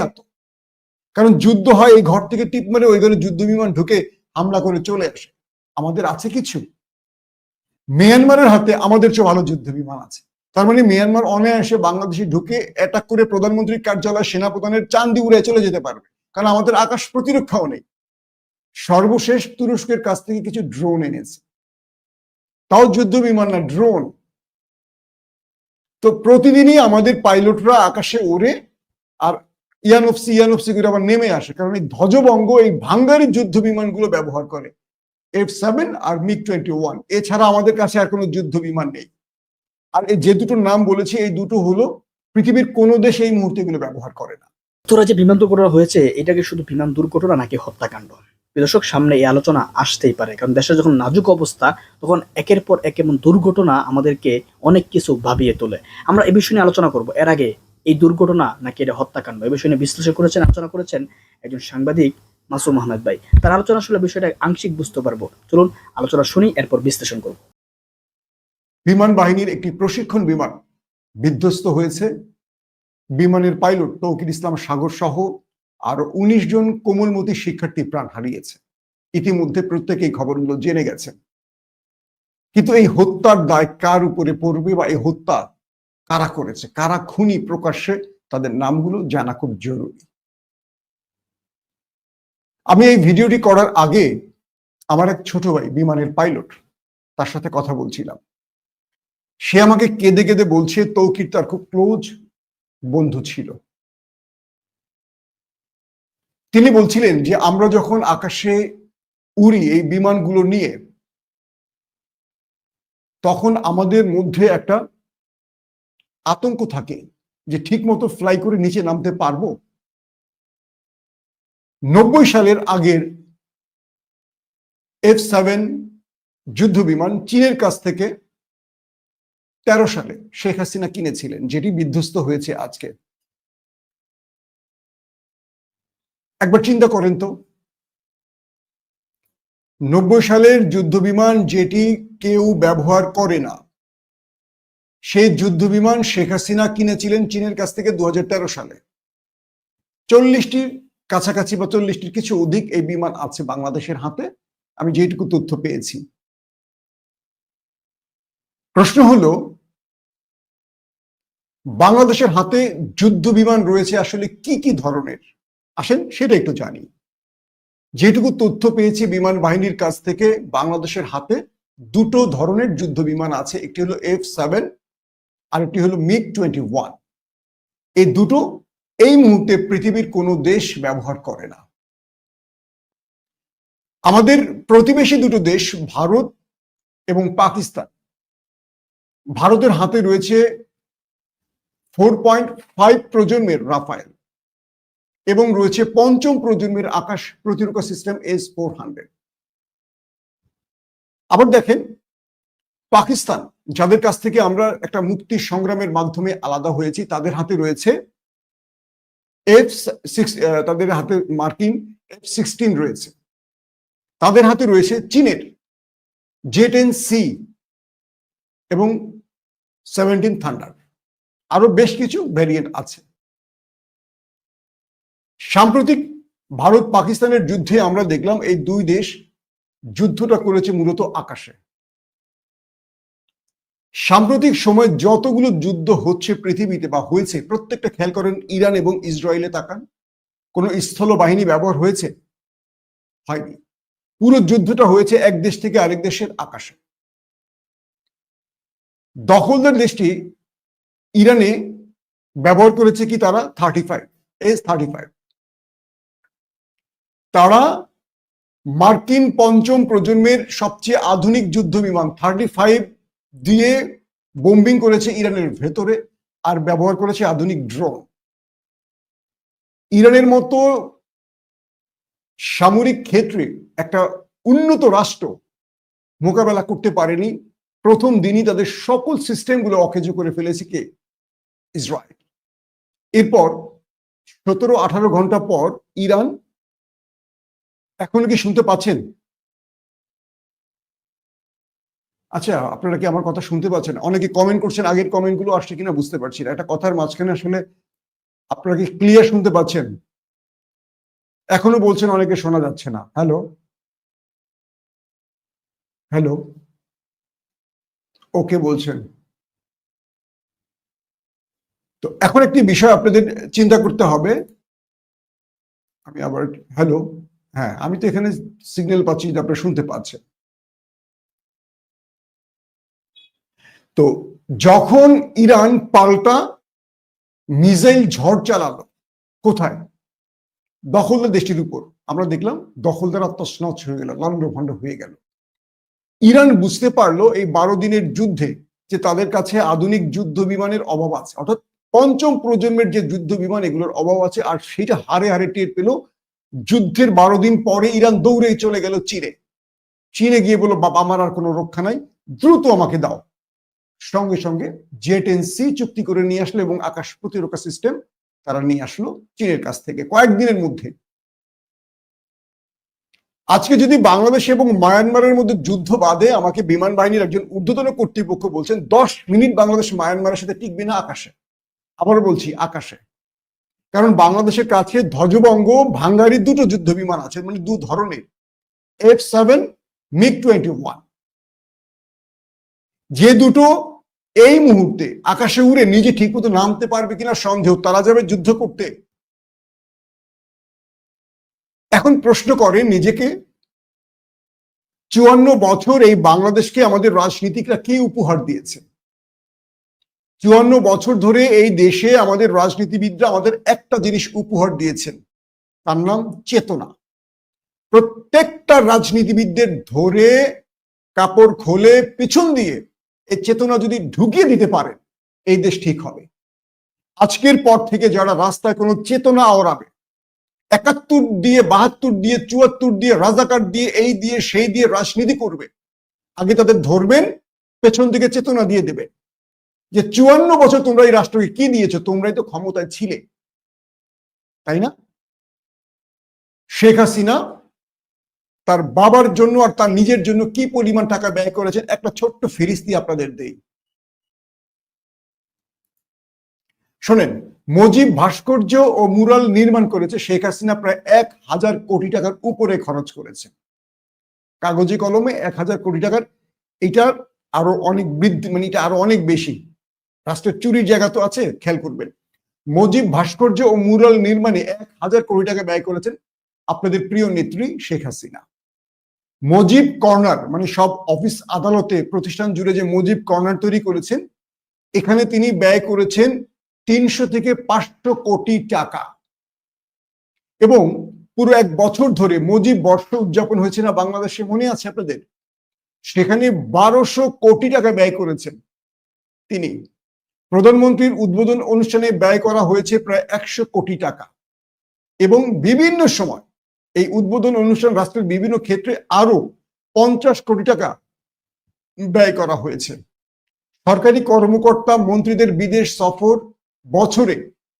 না তো কারণ যুদ্ধ হয়, এই ঘর থেকে টিপ মারে ওই ঘরে যুদ্ধ বিমান ঢুকে হামলা করে চলে আসে। আমাদের আছে কিছু? মিয়ানমারের হাতে আমাদের চেয়ে ভালো যুদ্ধ বিমান আছে। তার মানে মিয়ানমার অনায়াসে বাংলাদেশে ঢুকে অ্যাটাক করে প্রধানমন্ত্রীর কার্যালয় সেনাপ্রধানের চান্দি উড়ে চলে যেতে পারবে। কারণ আমাদের আকাশ প্রতিরক্ষাও নেই। সর্বশেষ তুরস্কের কাছ থেকে কিছু ড্রোন এনেছে। তাও যুদ্ধ বিমান না ড্রোন তো প্রতিদিনই আমাদের পাইলটরা আকাশে ওড়ে আর ইয়ানফসি ইয়ানফসি করে আবার নেমে আসে। কারণ এই ধ্বজবঙ্গ এই ভাঙ্গারি যুদ্ধ বিমানগুলো ব্যবহার করে। এফ সেভেন আর মিগ টোয়েন্টি ওয়ান এছাড়া আমাদের কাছে আর কোনো যুদ্ধ বিমান নেই। আর এই যে দুটোর নাম বলেছি, এই দুটো হলো পৃথিবীর কোনো দেশ এই মুহূর্তে এগুলো ব্যবহার করে না। তোরা যে বিমান দুর্ঘটনা হয়েছে, এটাকে শুধু বিমান দুর্ঘটনা নাকি হত্যাকাণ্ড? দর্শক, সামনে এই আলোচনা আসতেই পারে। কারণ দেশের যখন নাজুক অবস্থা, তখন একের পর এক এমন দুর্ঘটনা আমাদেরকে অনেক কিছু ভাবিয়ে তোলে। আমরা এ বিষয় নিয়ে আলোচনা করব। এর আগে এই দুর্ঘটনা নাকি এটা হত্যাকাণ্ড? এই বিষয় বিশ্লেষণ করেছেন, আলোচনা করেছেন একজন সাংবাদিক মাসুম আহমেদ ভাই। তার আলোচনা আসলে বিষয়টা আংশিক বুঝতে পারব। চলুন, আলোচনা শুনি, এরপর বিশ্লেষণ করব। বিমান বাহিনীর একটি প্রশিক্ষণ বিমান বিধ্বস্ত হয়েছে। বিমানের পাইলট তৌকির ইসলাম সাগর সহ আরও উনিশ জন কোমলমতি শিক্ষার্থী প্রাণ হারিয়েছে। ইতিমধ্যে প্রত্যেকেই খবরগুলো জেনে গেছেন কিন্তু এই হত্যার দায় কার উপরে পড়বে বা এই হত্যা কারা করেছে, কারা খুনি প্রকাশ্যে তাদের নামগুলো জানা খুব জরুরি। আমি এই ভিডিওটি করার আগে আমার এক ছোট ভাই, বিমানের পাইলট, তার সাথে কথা বলছিলাম। সে আমাকে কেঁদে কেঁদে বলছে, তৌকির তার খুব ক্লোজ বন্ধু ছিল। তিনি বলছিলেন যে, আমরা যখন আকাশে উড়ি এই বিমানগুলো নিয়ে, তখন আমাদের মধ্যে একটা আতঙ্ক থাকে যে ঠিক মতো ফ্লাই করে নিচে নামতে পারব? নব্বই সালের আগের এফ সেভেন যুদ্ধ বিমান চীনের কাছ থেকে তেরো সালে শেখ হাসিনা কিনেছিলেন, যেটি বিধ্বস্ত হয়েছে আজকে। একবার চিন্তা করেন তো। নব্বই সালের যুদ্ধ বিমান যেটি কেউ ব্যবহার করে না সেই যুদ্ধ বিমান শেখ হাসিনা কিনেছিলেন চীনের কাছ থেকে দু হাজার তেরো সালে। চল্লিশটির কাছাকাছি বা চল্লিশটির কিছু অধিক এই বিমান আছে বাংলাদেশের হাতে। আমি যেটুকু তথ্য পেয়েছি। প্রশ্ন হলো, বাংলাদেশের হাতে যুদ্ধ বিমান রয়েছে আসলে কি কি ধরনের? আসেন সেটা একটু জানি। যেটুকু তথ্য পেয়েছি বিমান বাহিনীর কাছ থেকে, বাংলাদেশের হাতে দুটো ধরনের যুদ্ধ বিমান আছে। একটি হলো এফ সেভেন আর একটি হলো মিগ টোয়েন্টি ওয়ান এই দুটো এই মুহূর্তে পৃথিবীর কোনো দেশ ব্যবহার করে না। আমাদের প্রতিবেশী দুটো দেশ, ভারত এবং পাকিস্তান। ভারতের হাতে রয়েছে ফোর পয়েন্ট ফাইভ প্রজন্মের রাফায়েল এবং রয়েছে পঞ্চম প্রজন্মের আকাশ প্রতিরক্ষা সিস্টেম এস ফোর হান্ড্রেড আবার দেখেন পাকিস্তান, যাদের কাছ থেকে আমরা একটা মুক্তি সংগ্রামের মাধ্যমে আলাদা হয়েছি, তাদের হাতে রয়েছে এফ সিক্স তাদের হাতে মার্কিন এফ সিক্সটিন রয়েছে। তাদের হাতে রয়েছে চীনের জে টেন সি এবং সেভেন্টিন থান্ডার। আরও বেশ কিছু ভ্যারিয়েন্ট আছে। সাম্প্রতিক ভারত পাকিস্তানের যুদ্ধে আমরা দেখলাম এই দুই দেশ যুদ্ধটা করেছে মূলত আকাশে। সাম্প্রতিক সময়ে যতগুলো যুদ্ধ হচ্ছে পৃথিবীতে বা হয়েছে, প্রত্যেকটা খেয়াল করেন ইরান এবং ইসরায়েলে তাকান। কোন স্থল বাহিনী ব্যবহার হয়েছে? হয়নি। পুরো যুদ্ধটা হয়েছে এক দেশ থেকে আরেক দেশের আকাশে। দখলদার দেশটি ইরানে ব্যবহার করেছে কি তারা? Thirty five S thirty five তারা মার্কিন পঞ্চম প্রজন্মের সবচেয়ে আধুনিক যুদ্ধ বিমান থার্টি ফাইভ দিয়ে বোম্বিং করেছে ইরানের ভেতরে আর ব্যবহার করেছে আধুনিক ড্রোন ইরানের মতো সামরিক ক্ষেত্রে একটা উন্নত রাষ্ট্র মোকাবেলা করতে পারেনি। প্রথম দিনই তাদের সকল সিস্টেমগুলো অকেজো করে ফেলেছে কে? ইসরায়েল। এরপর সতেরো আঠারো ঘণ্টা পর ইরান এখনও কি শুনতে পাচ্ছেন? আচ্ছা আপনারা কি আমার কথা শুনতে পাচ্ছেন? অনেকে কমেন্ট করছেন, আগের কমেন্টগুলো আসছে কিনা বুঝতে পারছি না। একটা কথার মাঝখানে আসলে আপনারা কি ক্লিয়ার শুনতে পাচ্ছেন? এখনও বলছেন, অনেকে শোনা যাচ্ছে না। হ্যালো হ্যালো ওকে বলছেন। তো এখন একটি বিষয় আপনাদের চিন্তা করতে হবে। আমি আবার হ্যালো হ্যাঁ আমি তো এখানে সিগন্যাল পাচ্ছি যে আপনারা শুনতে পাচ্ছেন। তো যখন ইরান পাল্টা মিসাইল ঝড় চালালো, কোথায়? দখলদার দেশটির উপর। আমরা দেখলাম দখলদার তছনছ হয়ে গেল লন্ডভন্ড হয়ে গেল। ইরান বুঝতে পারল এই বারো দিনের যুদ্ধে যে তাদের কাছে আধুনিক যুদ্ধ বিমানের অভাব আছে। অর্থাৎ পঞ্চম প্রজন্মের যে যুদ্ধ বিমান, এগুলোর অভাব আছে, আর সেটা হারে হারে টের পেল যুদ্ধের বারো দিন পরে ইরান দৌড়ে চলে গেল চীনে। চীনে গিয়ে বলল, বাবা, আমার আর কোনো রক্ষা নাই, দ্রুত আমাকে দাও। সঙ্গে সঙ্গে জেট এন সি চুক্তি করে নিয়ে আসলো এবং আকাশ প্রতিরক্ষা সিস্টেম তারা নিয়ে আসলো চীনের কাছ থেকে কয়েকদিনের মধ্যে। আজকে যদি বাংলাদেশ এবং মায়ানমারের মধ্যে যুদ্ধ বাদে আমাকে বিমান বাহিনীর একজন ঊর্ধ্বতন কর্তৃপক্ষ বলছেন, দশ মিনিট বাংলাদেশ মায়ানমারের সাথে টিকবে না আকাশে। আবারও বলছি, আকাশে। কারণ বাংলাদেশের কাছে ধ্বজবঙ্গ ভাঙ্গারির দুটো যুদ্ধ বিমান আছে মানে দু ধরনের। F seven MiG twenty one যে দুটো এই মুহূর্তে আকাশে উড়ে নিজে ঠিক মতো নামতে পারবে কিনা সন্দেহ, তারা যাবে যুদ্ধ করতে। এখন প্রশ্ন করেন নিজেকে, চুয়ান্ন বছর এই বাংলাদেশকে আমাদের রাজনীতিকরা কে উপহার দিয়েছে? চুয়ান্ন বছর ধরে এই দেশে আমাদের রাজনীতিবিদরা আমাদের একটা জিনিস উপহার দিয়েছেন, তার নাম চেতনা। প্রত্যেকটা রাজনীতিবিদদের ধরে কাপড় খোলে, পিছন দিয়ে এই চেতনা যদি ঢুকিয়ে দিতে পারে, এই দেশ ঠিক হবে। আজকের পর থেকে যারা রাস্তায় কোনো চেতনা ওড়াবে, একাত্তর দিয়ে, বাহাত্তর দিয়ে, চুয়াত্তর দিয়ে, রাজাকার দিয়ে, এই দিয়ে, সেই দিয়ে রাজনীতি করবে, আগে তাদের ধরবেন, পেছন থেকে চেতনা দিয়ে দেবে যে চুয়ান্ন বছর তোমরা এই রাষ্ট্রকে কি দিয়েছ, তোমরাই তো ক্ষমতায় ছিলে। তাই না? শেখ হাসিনা তার বাবার জন্য আর তার নিজের জন্য কি পরিমাণ টাকা ব্যয় করেছেন? একটা ছোট্ট ফিরিস্তি আপনাদের দেই। শোনেন, মজিব ভাস্কর্য ও মুরাল নির্মাণ করেছে শেখ হাসিনা প্রায় এক হাজার কোটি টাকার উপরে খরচ করেছে। কাগজে কলমে এক হাজার কোটি টাকার এটার আরও অনেক বৃদ্ধি মানে এটা আরও অনেক বেশি। রাষ্ট্রের চুরির জায়গা তো আছে, খেয়াল করবেন। মজিব ভাস্কর্য ও মুরাল নির্মাণে এক হাজার কোটি টাকা ব্যয় করেছেন আপনাদের প্রিয় নেত্রী শেখ হাসিনা। মজিব কর্নার মানে সব অফিস আদালতে প্রতিষ্ঠান জুড়ে যে মজিব কর্নার তৈরি করেছেন, এখানে তিনি ব্যয় করেছেন তিনশো থেকে পাঁচশো কোটি টাকা। এবং পুরো এক বছর ধরে মজিব বর্ষ উদযাপন হয়েছে না, বাংলাদেশে মনে আছে আপনাদের? সেখানে বারোশো কোটি টাকা ব্যয় করেছেন তিনি। প্রধানমন্ত্রীর উদ্বোধন অনুষ্ঠানে ব্যয় করা হয়েছে প্রায় একশো কোটি টাকা। এবং বিভিন্ন সময় এই উদ্বোধন অনুষ্ঠান রাষ্ট্রের বিভিন্ন ক্ষেত্রে আরও পঞ্চাশ কোটি টাকা ব্যয় করা হয়েছে। সরকারি কর্মকর্তা মন্ত্রীদের বিদেশ সফর বছরে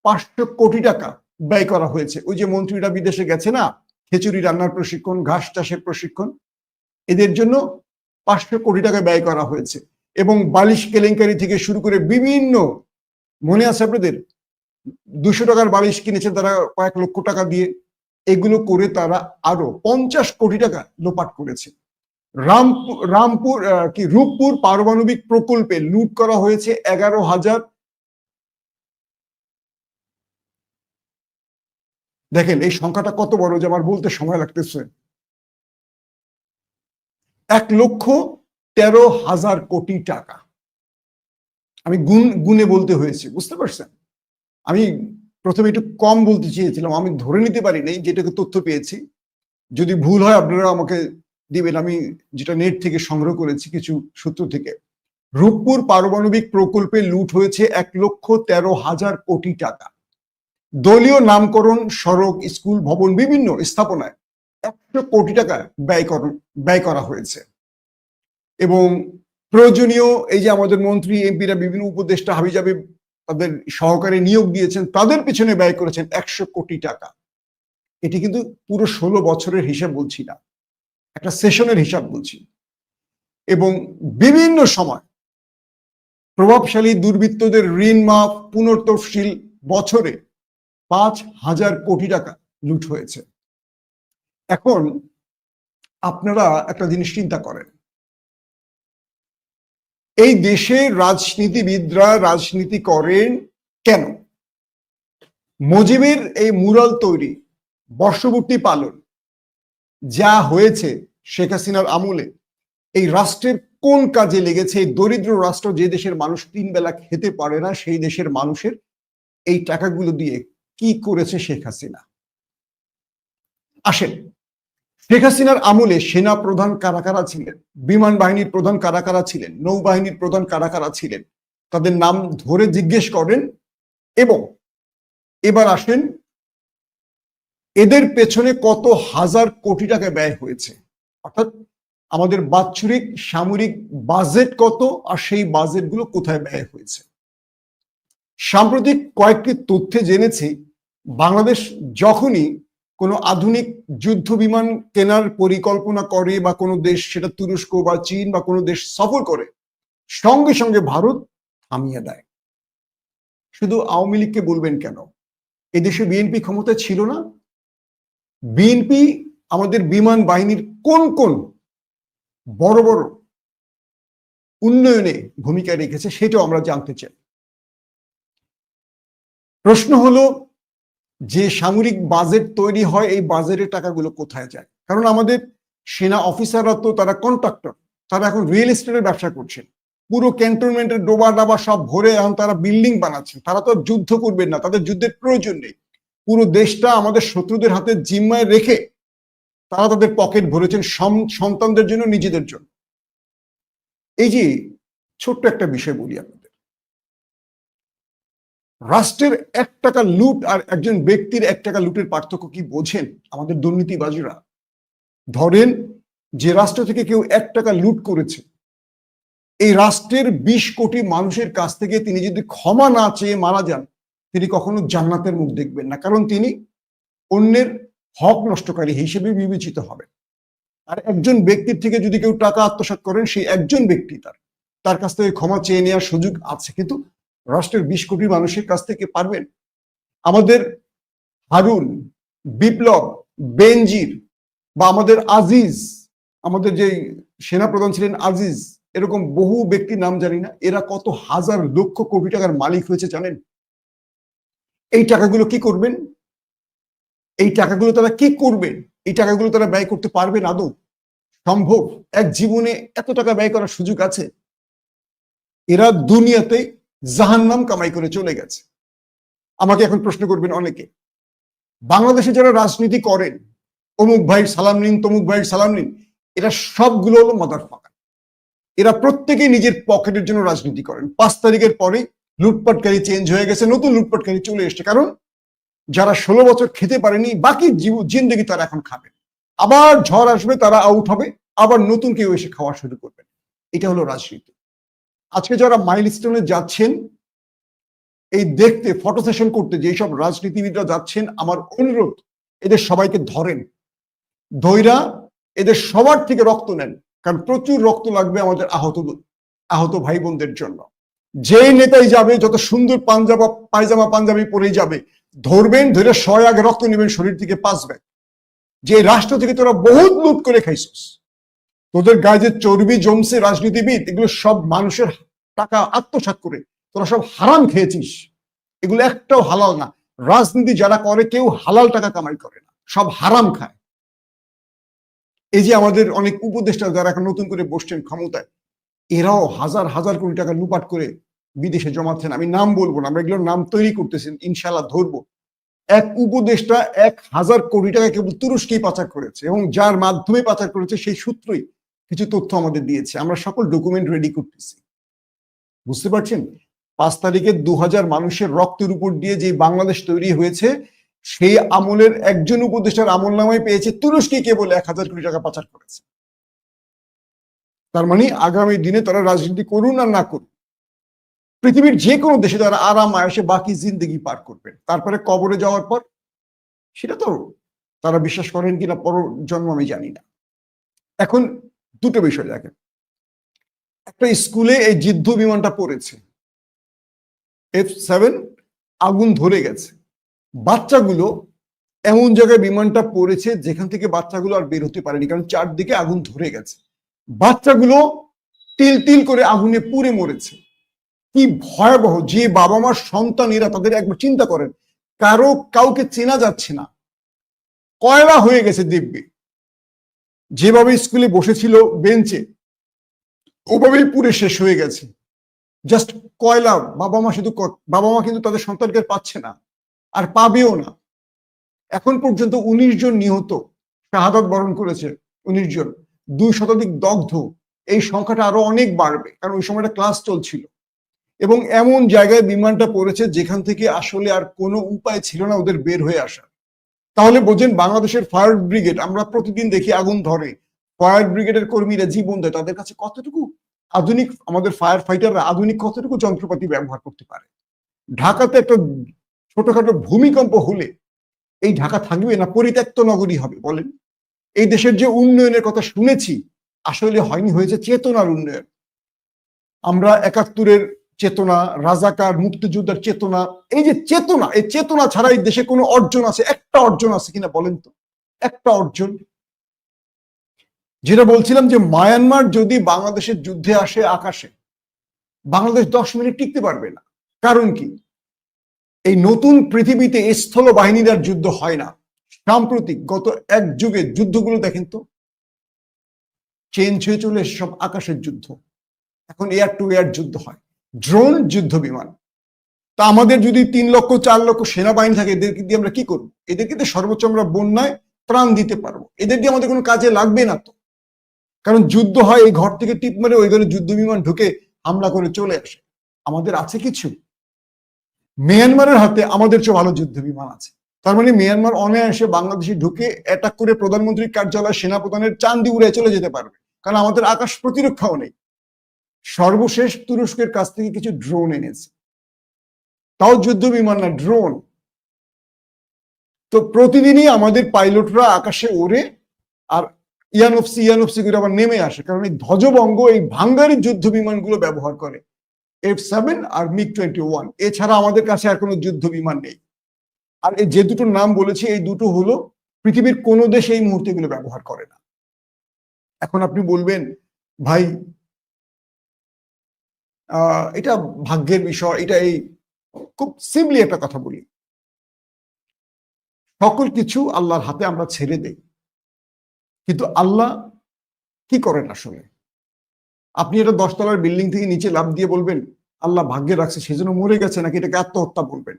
পাঁচশো কোটি টাকা ব্যয় করা হয়েছে। ওই যে মন্ত্রীরা বিদেশে গেছে না, খেচুড়ি রান্নার প্রশিক্ষণ, ঘাস চাষের প্রশিক্ষণ, এদের জন্য পাঁচশো কোটি টাকা ব্যয় করা হয়েছে এবং বালিশ কেলেঙ্কারি থেকে শুরু করে বিভিন্ন, মনে আছে আপনাদের? দুশো টাকার বালিশ কিনেছেন তারা কয়েক লক্ষ টাকা দিয়ে। এগুলো করে তারা আরও পঞ্চাশ কোটি টাকা লোপাট করেছে। রামপুর রামপুর কি রূপপুর পারমাণবিক প্রকল্পে লুট করা হয়েছে এগারো হাজার দেখেন, এই সংখ্যাটা কত বড় যে আমার বলতে সময় লাগতেছে। এক লক্ষ তেরো হাজার কোটি টাকা। আমি গুণ গুনে বলতে হয়েছে, বুঝতে পারছেন? আমি প্রথমে একটু কম বলতে চেয়েছিলাম, আমি ধরে নিতে পারি নাই যেটাকে তথ্য পেয়েছি। যদি ভুল হয়, আপনারা আমাকে দিবেন, আমি যেটা নেট থেকে সংগ্রহ করেছি কিছু সূত্র থেকে। রূপপুর পারমাণবিক প্রকল্পে লুট হয়েছে এক লক্ষ তেরো হাজার কোটি টাকা। দলীয় নামকরণ সড়ক, স্কুল, ভবন, বিভিন্ন স্থাপনায় একশো কোটি টাকা ব্যয় ব্যয় করা হয়েছে। এবং প্রয়োজনীয়, এই যে আমাদের মন্ত্রী, এমপিরা, বিভিন্ন উপদেষ্টা হাবিজাবি তাদের সহকারে নিয়োগ দিয়েছেন, তাদের পিছনে ব্যয় করেছেন একশো কোটি টাকা। এটি কিন্তু পুরো ষোলো বছরের হিসাব বলছি না, একটা সেশনের হিসাব বলছি। এবং বিভিন্ন সময় প্রভাবশালী দুর্বৃত্তদের ঋণ মাফ পুনর্তফসিল বছরে পাঁচ হাজার কোটি টাকা লুট হয়েছে। এখন আপনারা একটা জিনিস চিন্তা করেন এই দেশের রাজনীতিবিদরা রাজনীতি করেন কেন? মুজিবের এই মুরাল তৈরি বর্ষপূর্তি পালন যা হয়েছে শেখ হাসিনার আমলে, এই রাষ্ট্রের কোন কাজে লেগেছে, এই দরিদ্র রাষ্ট্র যে দেশের মানুষ তিন বেলা খেতে পারে না, সেই দেশের মানুষের এই টাকাগুলো দিয়ে কি করেছে শেখ হাসিনা? আসেন শেখ হাসিনার আমলে সেনা প্রধান কারা কারা ছিলেন? বিমান বাহিনীর প্রধান কারা কারা ছিলেন? নৌবাহিনীর প্রধান কারা কারা ছিলেন? তাদের নাম ধরে জিজ্ঞেস করেন এবং এবার আসেন, এদের পেছনে কত হাজার কোটি টাকা ব্যয় হয়েছে? অর্থাৎ আমাদের বাৎসরিক সামরিক বাজেট কত আর সেই বাজেটগুলো কোথায় ব্যয় হয়েছে? সাম্প্রতিক কয়েকটি তথ্যে জেনেছি, বাংলাদেশ যখনই কোনো আধুনিক যুদ্ধ বিমান কেনার পরিকল্পনা করে বা কোনো দেশ, সেটা তুরস্ক বা চীন বা কোনো দেশ সফর করে, সঙ্গে সঙ্গে ভারত থামিয়ে দেয়। শুধু আওয়ামী লীগকে বলবেন কেন? এদেশে বিএনপি ক্ষমতায় ছিল না। বিএনপি আমাদের বিমান বাহিনীর কোন কোন বড় বড় উন্নয়নে ভূমিকা রেখেছে, সেটাও আমরা জানতে চাই। প্রশ্ন হলো যে সামরিক বাজেট তৈরি হয়, এই বাজেটের টাকাগুলো কোথায় যায়? কারণ আমাদের সেনা অফিসাররা তো তারা কন্ট্রাক্টর, তারা এখন রিয়েল এস্টেটের ব্যবসা করছেন। পুরো ক্যান্টনমেন্টের ডোবা ডাবা সব ভরে এখন তারা বিল্ডিং বানাচ্ছেন। তারা তো যুদ্ধ করবেন না, তাদের যুদ্ধের প্রয়োজন নেই। পুরো দেশটা আমাদের শত্রুদের হাতে জিম্মায় রেখে তারা তাদের পকেট ভরেছেন সন্তানদের জন্য, নিজেদের জন্য। এই যে ছোট্ট একটা বিষয় বলি আপনাদের রাষ্ট্রের এক টাকা লুট আর একজন ব্যক্তির এক টাকা লুটের পার্থক্য কি বোঝেন আমাদের দুর্নীতিবাজীরা? ধরেন যে রাষ্ট্র থেকে কেউ এক টাকা লুট করেছে, এই রাষ্ট্রের বিশ কোটি মানুষের কাছ থেকে তিনি যদি ক্ষমা না চেয়ে মারা যান, তিনি কখনো জান্নাতের মুখ দেখবেন না, কারণ তিনি অন্যের হক নষ্টকারী হিসেবে বিবেচিত হবেন। আর একজন ব্যক্তির থেকে যদি কেউ টাকা আত্মসাৎ করেন, সেই একজন ব্যক্তি তার তার কাছ থেকে ক্ষমা চেয়ে নেওয়ার সুযোগ আছে, কিন্তু রাষ্ট্রের বিশ কোটি মানুষের কাছ থেকে পারবেন। আমাদের হারুন, বিপ্লব, বেনজির বা আমাদের আজিজ, আমাদের যে সেনাপ্রধান ছিলেন আজিজ, এরকম বহু ব্যক্তির নাম জানি না, এরা কত হাজার লক্ষ কোটি টাকার মালিক হয়েছে জানেন? এই টাকাগুলো কি করবেন? এই টাকাগুলো তারা কি করবেন? এই টাকাগুলো তারা ব্যয় করতে পারবেন আদৌ? সম্ভব? এক জীবনে এত টাকা ব্যয় করার সুযোগ আছে? এরা দুনিয়াতে জাহান্নাম কামাই করে চলে গেছে। আমাকে এখন প্রশ্ন করবেন অনেকে, বাংলাদেশে যারা রাজনীতি করেন, অমুক ভাইয়ের সালাম নিন, তমুক ভাইয়ের সালাম নিন, এরা সবগুলো হলো মাদার ফাঁকা এরা প্রত্যেকেই নিজের পকেটের জন্য রাজনীতি করেন। পাঁচ তারিখের পরে লুটপাটকারী চেঞ্জ হয়ে গেছে, নতুন লুটপাটকারী চলে এসছে। কারণ যারা ষোলো বছর খেতে পারেনি, বাকি জিন্দগি তারা এখন খাবে। আবার ঝড় আসবে, তারা আউট হবে, আবার নতুন কেউ এসে খাওয়া শুরু করবে। এটা হলো রাজনীতি। আজকে যারা মাইলস্টোনে যাচ্ছেন, এই দেখতে ফটো সেশন করতে যেসব রাজনীতিবিদরা যাচ্ছেন, আমার অনুরোধ, এদের সবাইকে ধরেন। ধৈরা এদের সবার থেকে রক্ত নেন, কারণ প্রচুর রক্ত লাগবে আমাদের আহত আহত ভাই বোনদের জন্য। যেই নেতাই যাবে, যত সুন্দর পাঞ্জাবা, পায়জামা পাঞ্জাবি পরেই যাবে, ধরবেন, ধরে শয় আগে রক্ত নেবেন, শরীর থেকে পাঁচ ব্যাগ যে রাষ্ট্র থেকে তোরা বহুত লুট করে খাইছস। তোদের গায়ে যে চর্বি, জমছে, রাজনীতিবিদ, এগুলো সব মানুষের টাকা আত্মসাৎ করে। তোরা সব হারাম খেয়েছিস। এগুলো একটাও হালাল না। রাজনীতি যারা করে, কেউ হালাল টাকা কামাই করে না। সব হারাম খায়। এই যে আমাদের অনেক উপদেষ্টা যারা এখন নতুন করে বসছেন ক্ষমতায়, এরাও হাজার হাজার কোটি টাকা লুপাট করে বিদেশে জমাচ্ছেন। আমি নাম বলব না, আমরা এগুলোর নাম তৈরি করতেছেন ইনশাল্লাহ ধরবো। এক উপদেষ্টা এক হাজার কোটি টাকা কেবল তুরস্কেই পাচার করেছে এবং যার মাধ্যমে পাচার করেছে সেই সূত্রই। কিছু তথ্য আমাদের দিয়েছে। আমরা সকল ডকুমেন্ট রেডি করতেছি। বুঝতে পারছেন? পাঁচ তারিখে দু হাজার মানুষের রক্তের উপর দিয়ে যে বাংলাদেশ তৈরি হয়েছে, সেই আমলের একজন উপদেষ্টার আমল নামায় পেয়েছে তুরস্কে কেবল এক হাজার কোটি টাকা পাচার করেছে। তার মানে আগামী দিনে তারা রাজনীতি করুন আর না করুন। পৃথিবীর যে কোনো দেশে তারা আরাম আয়সে বাকি জিন্দগি পার করবেন। তারপরে কবরে যাওয়ার পর, সেটা তো তারা বিশ্বাস করেন কিনা পর জন্ম আমি জানি না। এখন দুটো বিষয় দেখেন একটা স্কুলে এই যুদ্ধ বিমানটা পড়েছে। এফ সেভেন আগুন ধরে গেছে। বাচ্চাগুলো এমন জায়গায় বিমানটা পড়েছে যেখান থেকে বাচ্চাগুলো আর বের হতে পারেনি, কারণ চারদিকে আগুন ধরে গেছে। বাচ্চাগুলো তিল তিল করে আগুনে পুড়ে মরেছে। কি ভয়াবহ, যে বাবা মার সন্তানেরা তাদের একবার চিন্তা করেন, কারও কাউকে চেনা যাচ্ছে না। কয়লা হয়ে গেছে দিব্যি। যেভাবে স্কুলে বসেছিল বেঞ্চে, ওভাবেই পুরে শেষ হয়ে গেছে। জাস্ট কয়লা, বাবা মা শুধু বাবা মা কিন্তু তাদের সন্তানকে পাচ্ছে না, আর পাবেও না। এখন পর্যন্ত উনিশ জন নিহত, শাহাদত বরণ করেছে উনিশ জন, দুই শতাধিক দগ্ধ। এই সংখ্যাটা আরও অনেক বাড়বে, কারণ ওই সময়টা ক্লাস চলছিল। এবং এমন জায়গায় বিমানটা পড়েছে যেখান থেকে আসলে আর কোনো উপায় ছিল না ওদের বের হয়ে আসা তাহলে বোঝেন বাংলাদেশের ফায়ার ব্রিগেড আমরা প্রতিদিন দেখি আগুন ধরে। ফায়ার ব্রিগেডের কর্মীরা জীবন দেয়, তাদের কাছে কতটুকু আধুনিক, আমাদের ফায়ার ফাইটাররা আধুনিক কতটুকু যন্ত্রপাতি ব্যবহার করতে পারে? ঢাকাতে একটা ছোটখাটো ভূমিকম্প হলে এই ঢাকা থাকবে না, পরিত্যক্ত নগরী হবে, বলেন। এই দেশের যে উন্নয়নের কথা শুনেছি, আসলে হয়নি, হয়েছে চেতনার উন্নয়ন। আমরা একাত্তরের চেতনা, রাজাকার, মুক্তিযোদ্ধার চেতনা, এই যে চেতনা, এই চেতনা ছাড়া এই দেশে কোনো অর্জন আছে, একটা অর্জন আছে কিনা বলেন তো? একটা অর্জন। যেটা বলছিলাম যে মায়ানমার যদি বাংলাদেশের যুদ্ধে আসে আকাশে, বাংলাদেশ দশ মিনিট টিকতে পারবে না। কারণ কি? এই নতুন পৃথিবীতে স্থল বাহিনীর আর যুদ্ধ হয় না। সাম্প্রতিক, গত এক যুগে যুদ্ধগুলো দেখেন তো। চেঞ্জ হয়ে চলে সব আকাশের যুদ্ধ। এখন এয়ার টু এয়ার যুদ্ধ হয়। ড্রোন যুদ্ধ বিমান। তা আমাদের যদি তিন লক্ষ, চার লক্ষ সেনাবাহিনী থাকে এদেরকে দিয়ে আমরা কি করব? এদেরকে তো সর্বোচ্চ আমরা বন্যায় প্রাণ দিতে পারব। এদের দিয়ে আমাদের কোনো কাজে লাগবে না তো। কারণ যুদ্ধ হয়, এই ঘর থেকে টিপ মারে ওই ঘরে যুদ্ধ বিমান ঢুকে হামলা করে চলে আসে। আমাদের আছে কিছু? মিয়ানমারের হাতে আমাদের চেয়ে ভালো যুদ্ধ বিমান আছে। তার মানে মিয়ানমার অনায়াসে বাংলাদেশে ঢুকে অ্যাটাক করে প্রধানমন্ত্রীর কার্যালয় সেনাপ্রধানের চান্দি উড়ে চলে যেতে পারবে। কারণ আমাদের আকাশ প্রতিরক্ষাও নেই। সর্বশেষ তুরস্কের কাছ থেকে কিছু ড্রোন এনেছে। তাও যুদ্ধ বিমান না ড্রোন তো প্রতিদিনই আমাদের পাইলটরা আকাশে ওড়ে আর ইয়ানফসি ইয়ানফসি করে আবার নেমে আসে, কারণ এই ধ্বজভঙ্গ এই ভাঙ্গারি যুদ্ধ বিমানগুলো ব্যবহার করে। এফ সেভেন আর মিগ টোয়েন্টি ওয়ান এছাড়া আমাদের কাছে আর কোনো যুদ্ধ বিমান নেই। আর এই যে দুটোর নাম বলেছি, এই দুটো হলো পৃথিবীর কোনো দেশ এই মুহূর্তে এগুলো ব্যবহার করে না। এখন আপনি বলবেন, ভাই এটা ভাগ্যের বিষয়, এটা এই খুব সিম্পলি একটা কথা বলি। সকল কিছু আল্লাহর হাতে আমরা ছেড়ে দেই। কিন্তু আল্লাহ কি করেন আসলে? আপনি এটা দশতলার বিল্ডিং থেকে নিচে লাভ দিয়ে বলবেন, আল্লাহ ভাগ্যে রাখছে, সেজন্য মরে গেছে, নাকি এটাকে আত্মহত্যা বলবেন?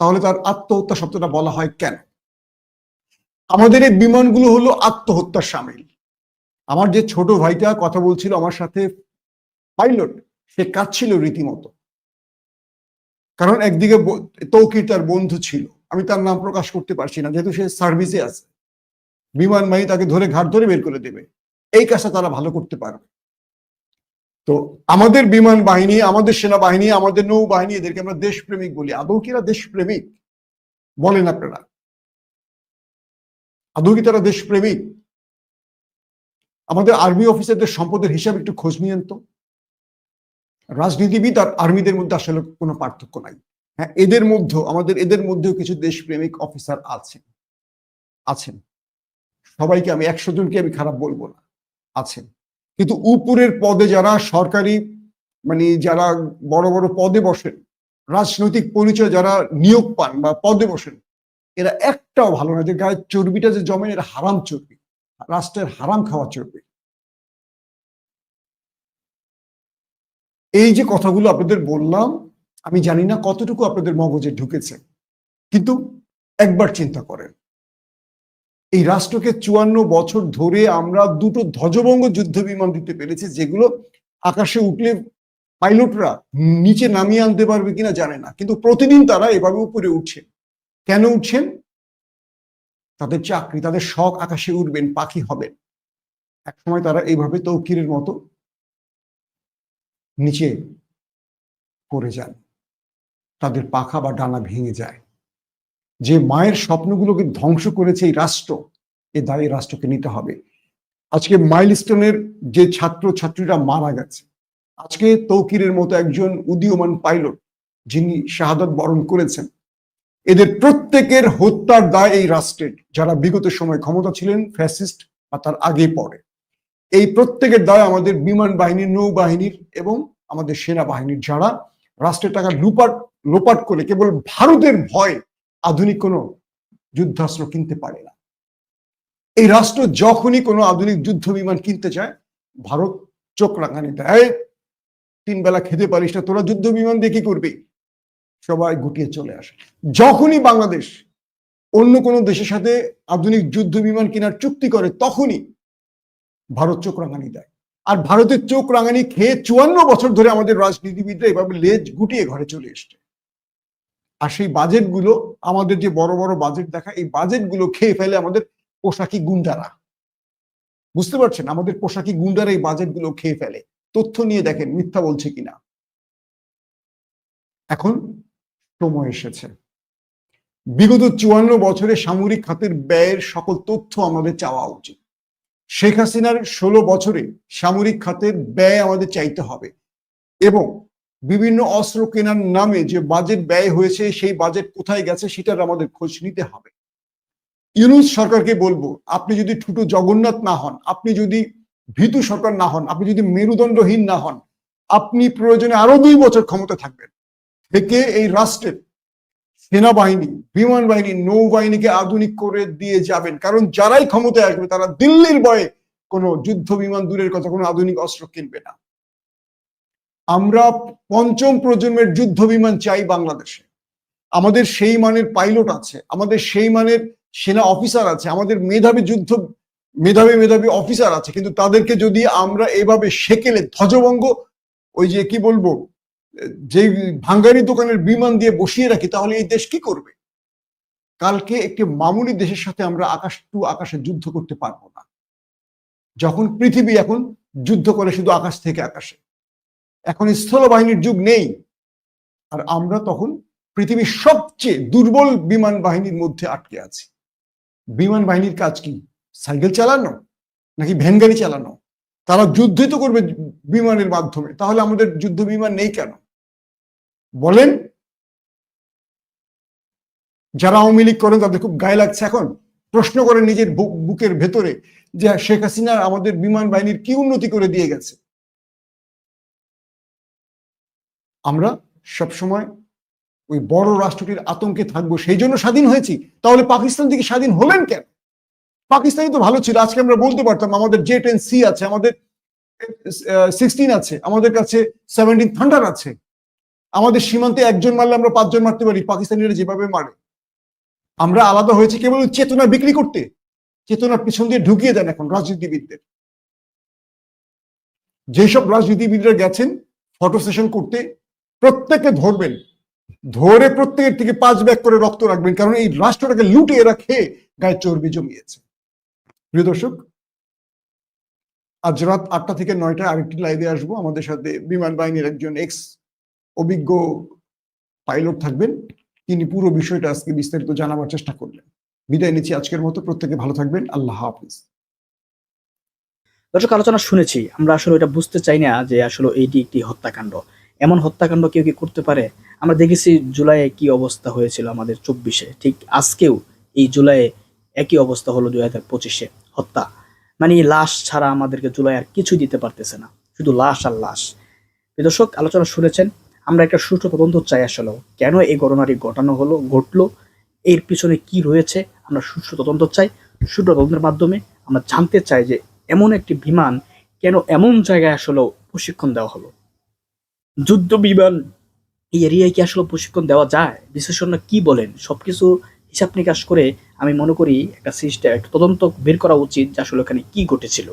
তাহলে তার আত্মহত্যা শব্দটা বলা হয় কেন? আমাদের এই বিমানগুলো হলো আত্মহত্যার সামিল। আমার যে ছোট ভাইটা কথা বলছিল আমার সাথে পাইলট সে কাঁদছিল রীতিমতো। কারণ একদিকে তৌকির তার বন্ধু ছিল। আমি তার নাম প্রকাশ করতে পারছি না, যেহেতু সে সার্ভিসে আছে। বিমান বাহিনী তাকে ধরে ঘাট ধরে বের করে দেবে। এই কাজটা তারা ভালো করতে পারবে। তো আমাদের বিমান বাহিনী, আমাদের সেনাবাহিনী, আমাদের নৌবাহিনী, এদেরকে আমরা দেশপ্রেমিক বলি। আদৌ কি দেশপ্রেমিক? বলেন আপনারা। আদৌ কি তারা দেশপ্রেমিক? আমাদের আর্মি অফিসারদের সম্পদের হিসাব একটু খোঁজ নিয়েন তো। রাজনীতিবিদ আর আর্মিদের মধ্যে আসলে কোনো পার্থক্য নাই। হ্যাঁ এদের মধ্যেও, আমাদের এদের মধ্যেও কিছু দেশপ্রেমিক অফিসার আছেন। আছেন। সবাইকে আমি একশো জনকে আমি খারাপ বলব না। আছেন। কিন্তু উপরের পদে যারা সরকারি মানে যারা বড় বড় পদে বসেন, রাজনৈতিক পরিচয় যারা নিয়োগ পান বা পদে বসেন, এরা একটাও ভালো না যে গায়ের চর্বিটা যে জমে, এরা হারাম চর্বি। রাষ্ট্রের হারাম খাওয়া চর্বি। এই যে কথাগুলো আপনাদের বললাম, আমি জানি না কতটুকু আপনাদের মগজে ঢুকেছে, কিন্তু একবার চিন্তা করেন। এই রাষ্ট্রকে চুয়ান্ন বছর ধরে আমরা দুটো ধ্বজভঙ্গ যুদ্ধ বিমান দিতে পেরেছি, যেগুলো আকাশে উঠলে পাইলটরা নিচে নামিয়ে আনতে পারবে কিনা জানে না, কিন্তু প্রতিদিন তারা এভাবে উপরে উঠছে। কেন উঠছেন? তাদের চাকরি, তাদের শখ আকাশে উঠবেন, পাখি হবেন। একসময় তারা এইভাবে তৌকিরের মতো নিচে পড়ে যান তাদের পাখা বা ডানা ভেঙে যায়। যে মায়ের স্বপ্নগুলোকে ধ্বংস করেছে এই রাষ্ট্র, এ দায় রাষ্ট্রকে নিতে হবে। আজকে মাইলস্টোনের যে ছাত্র, ছাত্রীরা মারা গেছে, আজকে তৌকিরের মতো একজন উদীয়মান পাইলট যিনি শাহাদত বরণ করেছেন, এদের প্রত্যেকের হত্যার দায় এই রাষ্ট্রের, যারা বিগত সময় ক্ষমতা ছিলেন ফ্যাসিস্ট বা তার আগে পরে এই প্রত্যেকের দায় আমাদের বিমান বাহিনীর, নৌবাহিনীর এবং আমাদের সেনাবাহিনীর যারা রাষ্ট্রের টাকা লুপাট, লোপাট করে কেবল ভারতের ভয় আধুনিক কোনো যুদ্ধাস্ত্র কিনতে পারে না। এই রাষ্ট্র যখনই কোনো আধুনিক যুদ্ধ বিমান কিনতে চায়, ভারত চোখ রাঙানি দেয়। তিন বেলা খেতে পারিস না, তোরা যুদ্ধ বিমান দিয়ে কি করবি? সবাই গুটিয়ে চলে আসে। যখনই বাংলাদেশ অন্য কোনো দেশের সাথে আধুনিক যুদ্ধ বিমান কেনার চুক্তি করে, তখনই ভারত চোখ রাঙানি দেয়। আর ভারতের চোখ রাঙানি খেয়ে চুয়ান্ন বছর ধরে আমাদের রাজনীতিবিদরা এভাবে লেজ গুটিয়ে ঘরে চলে এসছে। আর সেই বাজেটগুলো, আমাদের যে বড় বড় বাজেট দেখা, এই বাজেটগুলো খেয়ে ফেলে আমাদের পোশাকি গুন্ডারা। বুঝতে পারছেন? আমাদের পোশাকি গুন্ডারা এই বাজেটগুলো খেয়ে ফেলে। তথ্য নিয়ে দেখেন, মিথ্যা বলছে কিনা। এখন সময় এসেছে। বিগত চুয়ান্ন বছরে সামরিক খাতের ব্যয়ের সকল তথ্য আমাদের চাওয়া উচিত। শেখ হাসিনার ষোলো বছরে সামরিক খাতের ব্যয় আমাদের চাইতে হবে এবং বিভিন্ন অস্ত্র কেনার নামে যে বাজেট ব্যয় হয়েছে, সেই বাজেট কোথায় গেছে সেটার আমাদের খোঁজ নিতে হবে। ইউনুস সরকারকে বলব, আপনি যদি ঠুটো জগন্নাথ না হন, আপনি যদি ভীতু সরকার না হন, আপনি যদি মেরুদণ্ডহীন না হন, আপনি প্রয়োজনে আরও দুই বছর ক্ষমতা থাকবেন। থেকে এই রাষ্ট্রের সেনাবাহিনী, বিমান বাহিনী, নৌবাহিনীকে আধুনিক করে দিয়ে যাবেন। কারণ যারাই ক্ষমতায় আসবে, তারা দিল্লির বয়ে কোনো যুদ্ধ বিমান দূরের কথা, কোনো আধুনিক অস্ত্র কিনবে না। আমরা পঞ্চম প্রজন্মের যুদ্ধ বিমান চাই বাংলাদেশে। আমাদের সেই মানের পাইলট আছে, আমাদের সেই মানের সেনা অফিসার আছে, আমাদের মেধাবী যুদ্ধ, মেধাবী মেধাবী অফিসার আছে, কিন্তু তাদেরকে যদি আমরা এভাবে সেকেলে ধ্বজভঙ্গ, ওই যে কি বলব যে ভাঙ্গারি দোকানের বিমান দিয়ে বসিয়ে রাখি, তাহলে এই দেশ কি করবে? কালকে একটি মামুলি দেশের সাথে আমরা আকাশ টু আকাশে যুদ্ধ করতে পারব না। যখন পৃথিবী এখন যুদ্ধ করে শুধু আকাশ থেকে আকাশে। এখন স্থল বাহিনীর যুগ নেই। আর আমরা তখন পৃথিবীর সবচেয়ে দুর্বল বিমান বাহিনীর মধ্যে আটকে আছি। বিমান বাহিনীর কাজ কি? সাইকেল চালানো? নাকি ভ্যান গাড়ি চালানো? তারা যুদ্ধই তো করবে বিমানের মাধ্যমে। তাহলে আমাদের যুদ্ধ বিমান নেই কেন? বলেন, যারা আওয়ামী লীগ করেন তাদের খুব গায়ে লাগছে এখন। প্রশ্ন করে নিজের বুকের ভেতরে যে শেখ হাসিনা আমাদের বিমান বাহিনীর কি উন্নতি করে দিয়ে গেছে। আমরা সবসময় ওই বড় রাষ্ট্রটির আতঙ্কে থাকব, সেই জন্য স্বাধীন হয়েছি। তাহলে পাকিস্তান থেকে স্বাধীন হলেন কেন? পাকিস্তানি তো ভালো ছিল, আজকে আমরা বলতে পারতাম আমাদের জে টেন সি আছে, আমাদের সিক্সটিন আছে, আমাদের কাছে সেভেন্টিন থান্ডার আছে। আমাদের সীমান্তে একজন মারলে আমরা পাঁচজন মারতে পারি, পাকিস্তানিরা যেভাবে মারে। আমরা আলাদা হয়েছে কেবল চেতনা বিক্রি করতে, চেতনার পিছন দিয়ে ঢুকিয়ে দেন এখন রাজনীতিবিদদের। যেসব রাজনীতিবিদরা গেছেন ফটো সেশন করতে, প্রত্যেককে ধরবেন, ধরে প্রত্যেকের থেকে পাঁচ ব্যাগ করে রক্ত রাখবেন, কারণ এই রাষ্ট্রটাকে লুটে এরা খেয়ে গায়ে চর্বি জমিয়েছে। প্রিয় দর্শক, আজ রাত আটটা থেকে নয়টা আরেকটি লাইভে আসব। আমাদের সাথে বিমান বাহিনীর একজন এক্স অভিজ্ঞ পাইলট থাকবেন। তিনি পুরো বিষয়টা আজকে বিস্তারিত জানাবার চেষ্টা করলেন। বিদায় নিচ্ছি আজকের মতো। প্রত্যেকে ভালো থাকবেন। আল্লাহ হাফিজ। দর্শক, আলোচনা শুনেছি। আমরা আসলে এটা বুঝতে চাই না যে আসলে এইটি একটি হত্যাকাণ্ড। এমন হত্যাকাণ্ড কেউ কি করতে পারে? আমরা দেখেছি জুলাইয়ে কি অবস্থা হয়েছিল আমাদের চব্বিশে। ঠিক আজকেও এই জুলাইয়ে একই অবস্থা হলো দুই হাজার পঁচিশে। হত্যা। মানে লাশ ছাড়া আমাদেরকে জুলাই আর কিছু দিতে পারতেছে না। শুধু লাশ আর লাশ। দর্শক, আলোচনা শুনেছেন। আমরা একটা সুষ্ঠু তদন্ত চাই আসলেও কেন এই ঘটনাটি ঘটানো হলো, ঘটলো, এর পিছনে কি রয়েছে, আমরা সুষ্ঠু তদন্ত চাই। সুষ্ঠু তদন্তের মাধ্যমে আমরা জানতে চাই যে এমন একটি বিমান কেন এমন জায়গায় আসলেও প্রশিক্ষণ দেওয়া হলো। যুদ্ধ বিমান এই এরিয়ায় কি আসলে প্রশিক্ষণ দেওয়া যায়? বিশেষজ্ঞরা কি বলেন? সবকিছু হিসাব নিকাশ করে আমি মনে করি একটা সিস্টেম, একটা তদন্ত বের করা উচিত যে আসলে ওখানে কি ঘটেছিল।